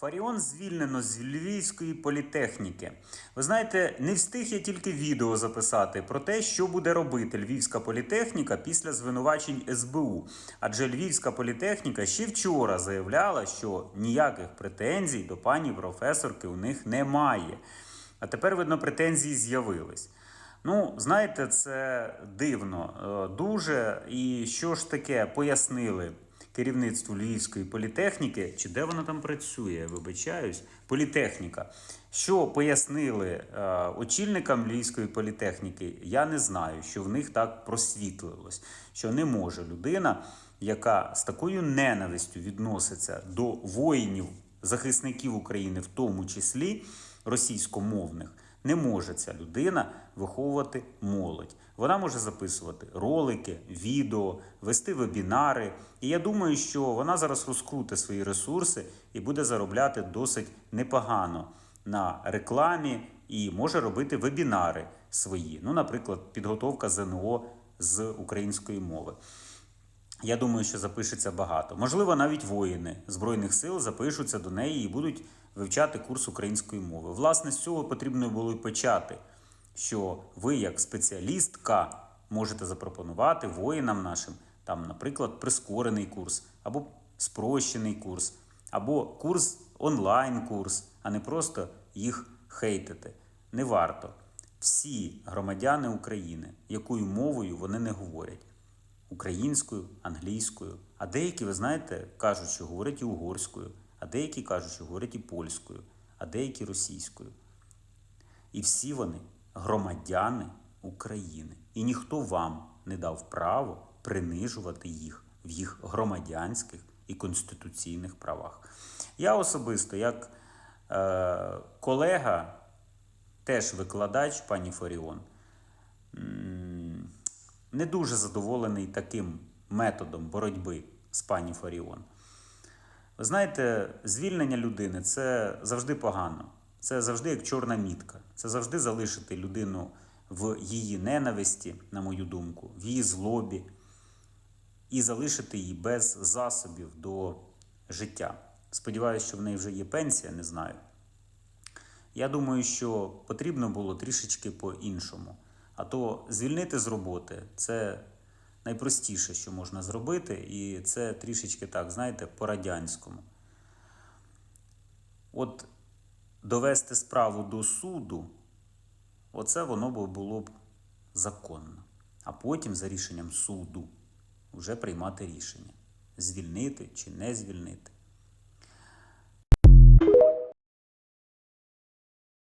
Фаріон звільнено з Львівської політехніки. Ви знаєте, не встиг я тільки відео записати про те, що буде робити Львівська політехніка після звинувачень СБУ. Адже Львівська політехніка ще вчора заявляла, що ніяких претензій до пані професорки у них немає. А тепер, видно, претензії з'явились. Ну, знаєте, це дивно е, дуже. І що ж таке пояснили керівництву Львівської політехніки, чи де вона там працює, вибачаюсь, політехніка. Що пояснили е, очільникам Львівської політехніки, я не знаю, що в них так просвітлилось, що не може людина, яка з такою ненавистю відноситься до воїнів, захисників України, в тому числі російськомовних, не може ця людина виховувати молодь. Вона може записувати ролики, відео, вести вебінари. І я думаю, що вона зараз розкрутить свої ресурси і буде заробляти досить непогано на рекламі і може робити вебінари свої. Ну, наприклад, підготовка ЗНО з української мови. Я думаю, що запишеться багато. Можливо, навіть воїни Збройних сил запишуться до неї і будуть вивчати курс української мови. Власне, з цього потрібно було й почати, що ви, як спеціалістка, можете запропонувати воїнам нашим, там, наприклад, прискорений курс, або спрощений курс, або курс онлайн-курс, а не просто їх хейтити. Не варто. Всі громадяни України, якою мовою вони не говорять українською, англійською. А деякі, ви знаєте, кажуть, що говорять і угорською, а деякі кажуть, що говорять і польською, а деякі російською. І всі вони громадяни України. І ніхто вам не дав право принижувати їх в їх громадянських і конституційних правах. Я особисто, як е, колега, теж викладач пані Фаріон, не дуже задоволений таким методом боротьби з пані Фаріон. Ви знаєте, звільнення людини це завжди погано. Це завжди як чорна мітка. Це завжди залишити людину в її ненависті, на мою думку, в її злобі, і залишити її без засобів до життя. Сподіваюся, що в неї вже є пенсія, не знаю. Я думаю, що потрібно було трішечки по-іншому. А то звільнити з роботи це найпростіше, що можна зробити, і це трішечки так, знаєте, по-радянському. От довести справу до суду, оце воно було б законно. А потім, за рішенням суду, вже приймати рішення: звільнити чи не звільнити.